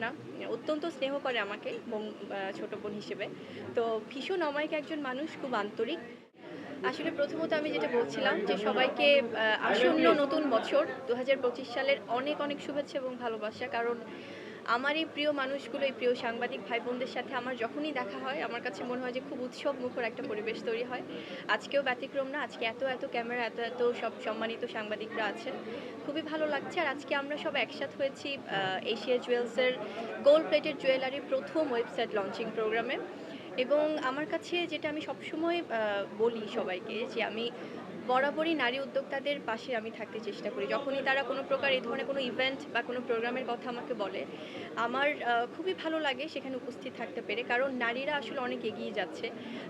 না, অত্যন্ত স্নেহ করে আমাকে বোন- ছোট বোন হিসেবে। তো ভীষণ অমায়িক একজন মানুষ, খুব আন্তরিক। আসলে প্রথমত আমি যেটা বলছিলাম যে সবাইকে আসন্ন নতুন বছর দু হাজার পঁচিশ সালের অনেক অনেক শুভেচ্ছা এবং ভালোবাসা। কারণ আমার এই প্রিয় মানুষগুলো, এই প্রিয় সাংবাদিক ভাই বোনদের সাথে আমার যখনই দেখা হয়, আমার কাছে মনে হয় যে খুব উৎসব মুখর একটা পরিবেশ তৈরি হয়। আজকেও ব্যতিক্রম না, আজকে এত এত ক্যামেরা, এত এত সব সম্মানিত সাংবাদিকরা আছেন খুবই ভালো লাগছে আর আজকে আমরা সব একসাথ হয়েছি এশিয়া জুয়েলসের গোল্ড প্লেটেড জুয়েলারির প্রথম ওয়েবসাইট লঞ্চিং প্রোগ্রামে এবং আমার কাছে যেটা আমি সবসময় বলি সবাইকে যে আমি বরাবরই নারী উদ্যোক্তাদের পাশে আমি থাকতে চেষ্টা করি। যখনই তারা কোনো প্রকার এই ধরনের কোনো ইভেন্ট বা কোনো প্রোগ্রামের কথা আমাকে বলে, আমার খুবই ভালো লাগে সেখানে উপস্থিত থাকতে পেরে। কারণ নারীরা আসলে অনেক এগিয়ে যাচ্ছে।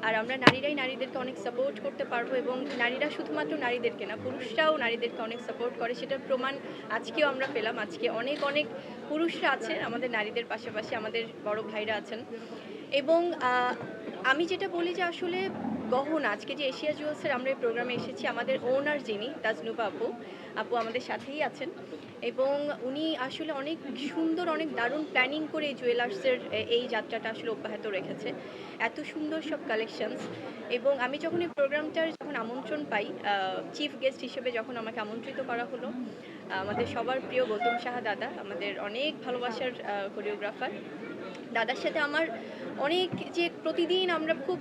আর আমরা নারীরাই নারীদেরকে অনেক সাপোর্ট করতে পারব এবং নারীরা শুধুমাত্র নারীদেরকে না, পুরুষরাও নারীদেরকে অনেক সাপোর্ট করে। সেটার প্রমাণ আজকেও আমরা পেলাম। আজকে অনেক অনেক পুরুষরা আছে আমাদের নারীদের পাশাপাশি আমাদের বড় ভাইরা আছেন। এবং আমি যেটা বলি যে আসলে গহনা, আজকে যে এশিয়া জুয়েলসের আমরা এই প্রোগ্রামে এসেছি, আমাদের ওনার যিনি, তাজনুবা আপু আপু আমাদের সাথেই আছেন। এবং উনি আসলে অনেক সুন্দর, অনেক দারুণ প্ল্যানিং করে এই জুয়েলার্সের এই যাত্রাটা আসলে অব্যাহত রেখেছে। এত সুন্দর সব কালেকশনস এবং আমি যখন এই প্রোগ্রামটার যখন আমন্ত্রণ পাই চিফ গেস্ট হিসেবে যখন আমাকে আমন্ত্রিত করা হলো, আমাদের সবার প্রিয় গৌতম সাহা দাদা, আমাদের অনেক ভালোবাসার কোরিওগ্রাফার দাদার সাথে আমার অনেক যে প্রতিদিন আমরা খুব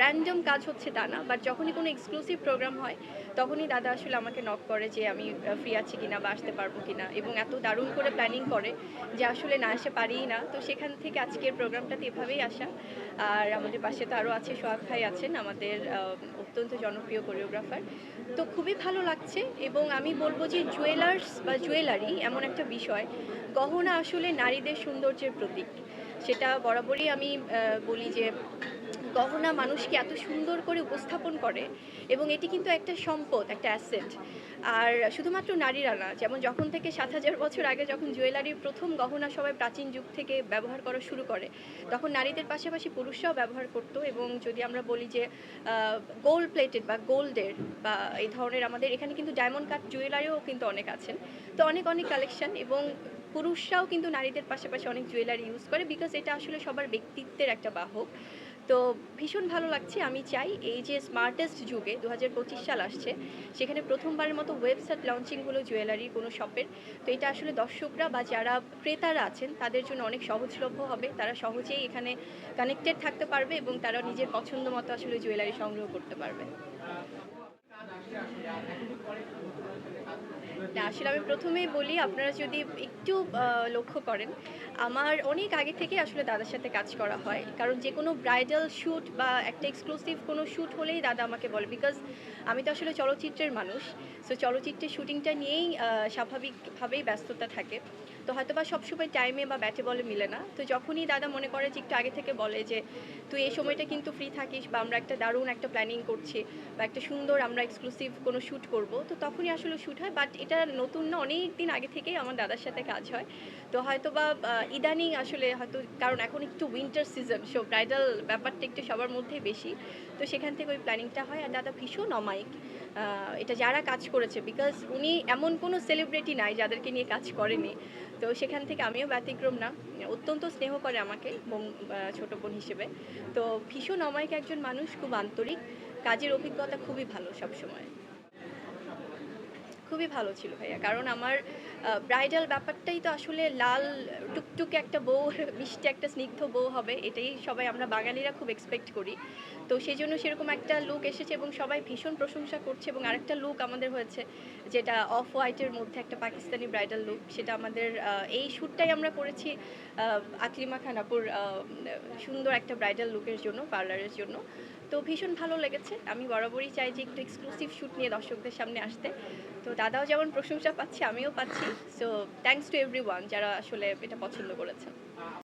র্যান্ডম কাজ হচ্ছে তা না বাট যখনই কোনো এক্সক্লুসিভ প্রোগ্রাম হয়, তখনই দাদা আসলে আমাকে নক করে যে আমি ফ্রি আছি কিনা বা আসতে পারব কিনা, এবং এত দারুণ করে প্ল্যানিং করে যে আসলে না এসে পারিই না। তো সেখান থেকে আজকের প্রোগ্রামটাতে এভাবেই আসা। আর আমাদের পাশে তো আরও আছে, সোহাগ ভাই আছেন, আমাদের অত্যন্ত জনপ্রিয় কোরিওগ্রাফার তো খুবই ভালো লাগছে, এবং আমি বলব যে জুয়েলার্স বা জুয়েলারি এমন একটা বিষয়, গহনা আসলে নারীদের সৌন্দর্যের প্রতীক। সেটা বরাবরই আমি বলি যে গহনা মানুষকে এত সুন্দর করে উপস্থাপন করে এবং এটি কিন্তু একটা সম্পদ, একটা অ্যাসেট আর শুধুমাত্র নারীরা না, যেমন যখন থেকে সাত হাজার বছর আগে যখন জুয়েলারির প্রথম গহনা সবাই প্রাচীন যুগ থেকে ব্যবহার করা শুরু করে, তখন নারীদের পাশাপাশি পুরুষরাও ব্যবহার করতো এবং যদি আমরা বলি যে গোল্ড প্লেটেড বা গোল্ডের বা এই ধরনের আমাদের এখানে কিন্তু ডায়মন্ড কাট জুয়েলারিও কিন্তু অনেক আছেন। তো অনেক অনেক কালেকশন এবং পুরুষরাও কিন্তু নারীদের পাশাপাশি অনেক জুয়েলারি ইউজ করে বিকজ এটা আসলে সবার ব্যক্তিত্বের একটা বাহক। তো ভীষণ ভালো লাগছে। আমি চাই এই যে স্মার্টেস্ট যুগে দু পঁচিশ সাল আসছে, সেখানে প্রথমবারের মতো ওয়েবসাইট লঞ্চিং হলো জুয়েলারির কোনো শপের তো এটা আসলে দর্শকরা বা যারা ক্রেতারা আছেন, তাদের জন্য অনেক সহজলভ্য হবে। তারা সহজেই এখানে কানেক্টেড থাকতে পারবে এবং তারা নিজের পছন্দ মতো আসলে জুয়েলারি সংগ্রহ করতে পারবে। না, আসলে আমি প্রথমেই বলি, আপনারা যদি একটু লক্ষ্য করেন, আমার অনেক আগে থেকে আসলে দাদার সাথে কাজ করা হয়। কারণ যে কোনো ব্রাইডাল শ্যুট বা একটা এক্সক্লুসিভ কোনো শ্যুট হলেই দাদা আমাকে বলে বিকজ আমি তো আসলে চলচ্চিত্রের মানুষ। সো চলচ্চিত্রের শ্যুটিংটা নিয়েই স্বাভাবিকভাবেই ব্যস্ততা থাকে। তো হয়তো বা সবসময় টাইমে বা ব্যাটে বলে মিলে না। তো যখনই দাদা মনে করে যে একটু আগে থেকে বলে যে, তুই এই সময়টা কিন্তু ফ্রি থাকিস বা আমরা একটা দারুণ একটা প্ল্যানিং করছি বা একটা সুন্দর আমরা এক্সক্লুসিভ কোনো শ্যুট করব। তো তখনই আসলে শ্যুট হয় বাট এটা নতুন না, অনেক দিন আগে থেকেই আমার দাদার সাথে কাজ হয়। তো হয়তো বা ইদানিং আসলে হয়তো, কারণ এখন একটু উইন্টার সিজন সো ব্রাইডাল ব্যাপারটা একটু সবার মধ্যেই বেশি। তো সেখান থেকে ওই প্ল্যানিংটা হয় আর দাদা ভীষণ অমায়িক। এটা যারা কাজ করেছে বিকজ উনি এমন কোনো সেলিব্রিটি নাই যাদেরকে নিয়ে কাজ করেনি। তো সেখান থেকে আমিও ব্যতিক্রম না। অত্যন্ত স্নেহ করে আমাকে বোন ছোটো বোন হিসেবে। তো ভীষণ অমায়িক একজন মানুষ, খুব আন্তরিক। কাজের অভিজ্ঞতা খুবই ভালো সবসময়। খুবই ভালো ছিল ভাইয়া। কারণ আমার ব্রাইডাল ব্যাপারটাই তো আসলে লাল, টুকটুকে একটা বউ, মিষ্টি একটা স্নিগ্ধ বউ হবে, এটাই সবাই আমরা বাঙালিরা খুব এক্সপেক্ট করি। তো সেই জন্য সেরকম একটা লুক এসেছে এবং সবাই ভীষণ প্রশংসা করছে এবং আরেকটা লুক আমাদের হয়েছে, যেটা অফ হোয়াইটের মধ্যে একটা পাকিস্তানি ব্রাইডাল লুক সেটা আমাদের এই শ্যুটটাই আমরা করেছি আকলিমা খানাপুর সুন্দর একটা ব্রাইডাল লুকের জন্য পার্লারের জন্য। তো ভীষণ ভালো লেগেছে। আমি বরাবরই চাই যে একটু এক্সক্লুসিভ শ্যুট নিয়ে দর্শকদের সামনে আসতে। তো দাদাও যেমন প্রশংসা পাচ্ছে, আমিও পাচ্ছি। সো থ্যাংকস টু এভরি যারা আসলে এটা পছন্দ করেছেন